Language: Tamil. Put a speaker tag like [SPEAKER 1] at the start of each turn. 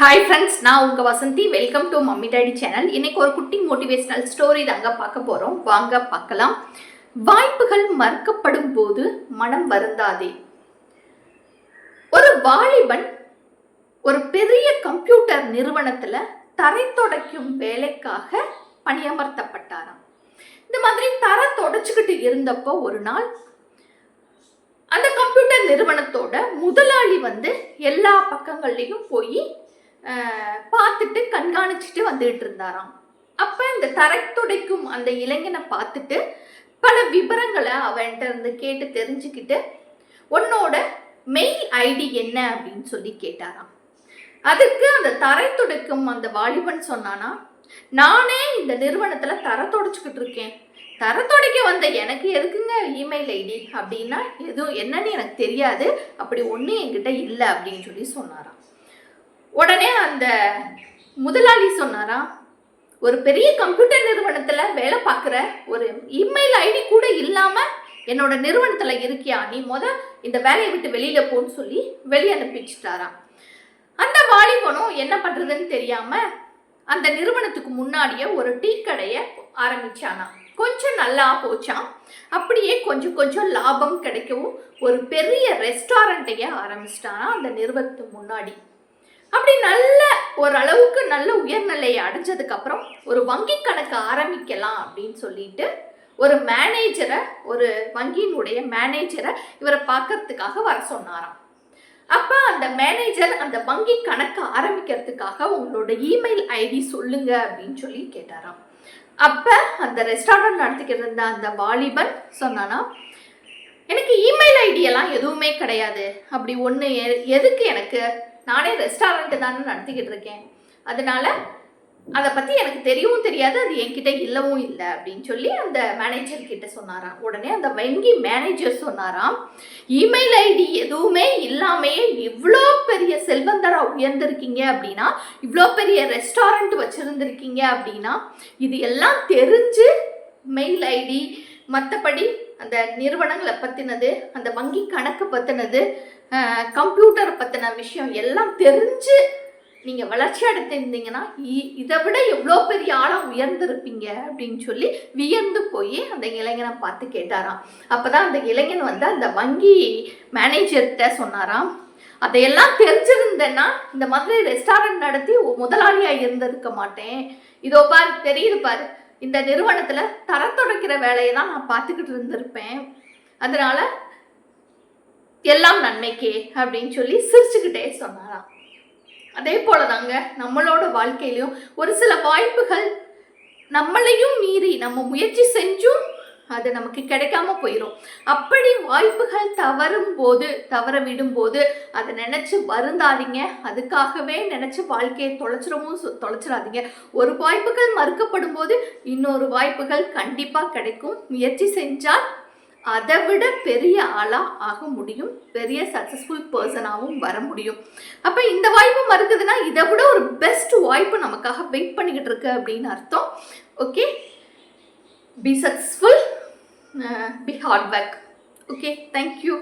[SPEAKER 1] ஹாய் ஃப்ரெண்ட்ஸ் நான் உங்கள் Vasanthi. Welcome to mummy daddy channel இன்னைக்கு ஒரு குட்டி மோட்டிவேஷனல் ஸ்டோரி தாங்க பார்க்க போகிறோம் வாங்க பார்க்கலாம். வாய்ப்புகள் மறுக்கப்படும் போது மனம் வருந்தாதே. ஒரு வாலிபன் ஒரு பெரிய கம்ப்யூட்டர் நிறுவனத்தில் தரை தொடக்கும் வேலைக்காக பணியமர்த்தப்பட்டாராம். இந்த மாதிரி தரை தொடச்சிக்கிட்டு இருந்தப்போ ஒரு நாள் அந்த கம்ப்யூட்டர் நிறுவனத்தோட முதலாளி வந்து எல்லா பக்கங்கள்லையும் போய் பார்த்துட்டு கண்காணிச்சுட்டு வந்துகிட்டு இருந்தாராம். அப்போ இந்த தரை துடைக்கும் அந்த இளைஞனை பார்த்துட்டு பல விவரங்களை அவன்கிட்ட இருந்து கேட்டு தெரிஞ்சுக்கிட்டு உன்னோட மெயில் ஐடி என்ன? அப்படின்னு சொல்லி கேட்டாராம். அதுக்கு அந்த தரை துடைக்கும் அந்த வாலிபன் சொன்னானா நானே இந்த நிறுவனத்தில் தரை துடைச்சிக்கிட்டு இருக்கேன். தர துடைக்க வந்த எனக்கு எதுக்குங்க இமெயில் ஐடி? அப்படின்னா எதுவும் என்னன்னு எனக்கு தெரியாது. அப்படி ஒன்றும் என்கிட்ட இல்லை. அப்படின்னு சொல்லி சொன்னாராம். உடனே அந்த முதலாளி சொன்னாரா ஒரு பெரிய கம்ப்யூட்டர் நிறுவனத்தில் வேலை பார்க்குற ஒரு இமெயில் ஐடி கூட இல்லாமல் என்னோட நிறுவனத்தில் இருக்கியா? நீ முத இந்த வேலையை விட்டு வெளியில் போன்னு சொல்லி வெளியே அனுப்பிச்சிட்டாராம். அந்த வாலிபனும் என்ன பண்ணுறதுன்னு தெரியாமல் அந்த நிறுவனத்துக்கு முன்னாடியே ஒரு டீ கடையை ஆரம்பிச்சானா கொஞ்சம் நல்லா போச்சான் அப்படியே கொஞ்சம் கொஞ்சம் லாபம் கிடைக்கவும் ஒரு பெரிய ரெஸ்டாரண்ட்டையே ஆரம்பிச்சிட்டானா அந்த நிறுவனத்துக்கு முன்னாடி. அப்படி நல்ல ஓரளவுக்கு நல்ல உயர்நிலையை அடைஞ்சதுக்கு அப்புறம் ஒரு வங்கி கணக்கு ஆரம்பிக்கலாம் அப்படின்னு சொல்லிட்டு ஒரு மேனேஜரை ஒரு வங்கியினுடைய மேனேஜரை இவரை பார்க்கறதுக்காக வர சொன்னாராம். அப்போ அந்த மேனேஜர் அந்த வங்கி கணக்கு ஆரம்பிக்கிறதுக்காக உங்களோட இமெயில் ஐடி சொல்லுங்க அப்படின்னு சொல்லி கேட்டாராம். அப்போ அந்த ரெஸ்டாரண்ட் நடத்திக்கிட்டு இருந்த அந்த வாலிபன் சொன்னானா எனக்கு இமெயில் ஐடியெல்லாம் எதுவுமே கிடையாது. அப்படி ஒன்று எதுக்கு எனக்கு? நானே ரெஸ்டாரண்ட்டு தானே நடத்திக்கிட்டு இருக்கேன். அதனால அதை பற்றி எனக்கு தெரியவும் தெரியாது அது என்கிட்ட இல்லவும் இல்லை அப்படின்னு சொல்லி அந்த மேனேஜர் கிட்ட சொன்னாராம். உடனே அந்த வங்கி மேனேஜர் சொன்னாராம் இமெயில் ஐடி எதுவுமே இல்லாமையே இவ்வளோ பெரிய செல்வந்தரா உயர்ந்திருக்கீங்க அப்படின்னா இவ்வளோ பெரிய ரெஸ்டாரண்ட் வச்சுருந்துருக்கீங்க அப்படின்னா இது எல்லாம் தெரிஞ்சு மெயில் ஐடி மற்றபடி அந்த நிறுவனங்களை பற்றினது அந்த வங்கி கணக்கு பற்றினது கம்ப்யூட்டர் பற்றின விஷயம் எல்லாம் தெரிஞ்சு நீங்கள் வளர்ச்சி அடைந்திருந்தீங்கன்னா இ- இதை விட எவ்வளோ பெரிய ஆளாக உயர்ந்திருப்பீங்க அப்படின்னு சொல்லி வியந்து போய் அந்த இளைஞனை பார்த்து கேட்டாராம். அப்போ தான் அந்த இளைஞன் வந்து அந்த வங்கி மேனேஜர்கிட்ட சொன்னாராம் அதையெல்லாம் தெரிஞ்சிருந்தேன்னா இந்த மாதிரி ரெஸ்டாரண்ட் நடத்தி முதலாளியாக இருந்திருக்க மாட்டேன். இதோ பாரு தெரியுது பாரு இந்த நிறுவனத்தில் தரம் துடைக்கிற வேலையை தான் நான் பார்த்துக்கிட்டு இருந்திருப்பேன். அதனால எல்லாம் நன்மைக்கே அப்படின்னு சொல்லி சிரிச்சுக்கிட்டே சொன்னாராம். அதே போல தாங்க நம்மளோட வாழ்க்கையிலையும் ஒரு சில வாய்ப்புகள் நம்மளையும் மீறி நம்ம முயற்சி செஞ்சும் அது நமக்கு கிடைக்காம போயிடும் அப்படி வாய்ப்புகள் தவறும் போது தவற விடும்போது அதை நினச்சி வருந்தாதீங்க. அதுக்காகவே நினச்சி வாழ்க்கையை தொலைச்சிடவும் தொலைச்சிடாதீங்க ஒரு வாய்ப்புகள் மறுக்கப்படும் போது இன்னொரு வாய்ப்புகள் கண்டிப்பாக கிடைக்கும். முயற்சி செஞ்சால் அதை விட பெரிய ஆளாக ஆக முடியும். பெரிய சக்ஸஸ்ஃபுல் பர்சனாகவும் வர முடியும். அப்போ இந்த வாய்ப்பு மறுக்குதுன்னா இதை விட ஒரு பெஸ்ட் வாய்ப்பு நமக்காக வெயிட் பண்ணிக்கிட்டு இருக்கு அப்படின்னு அர்த்தம். Okay be successful be hard work okay thank you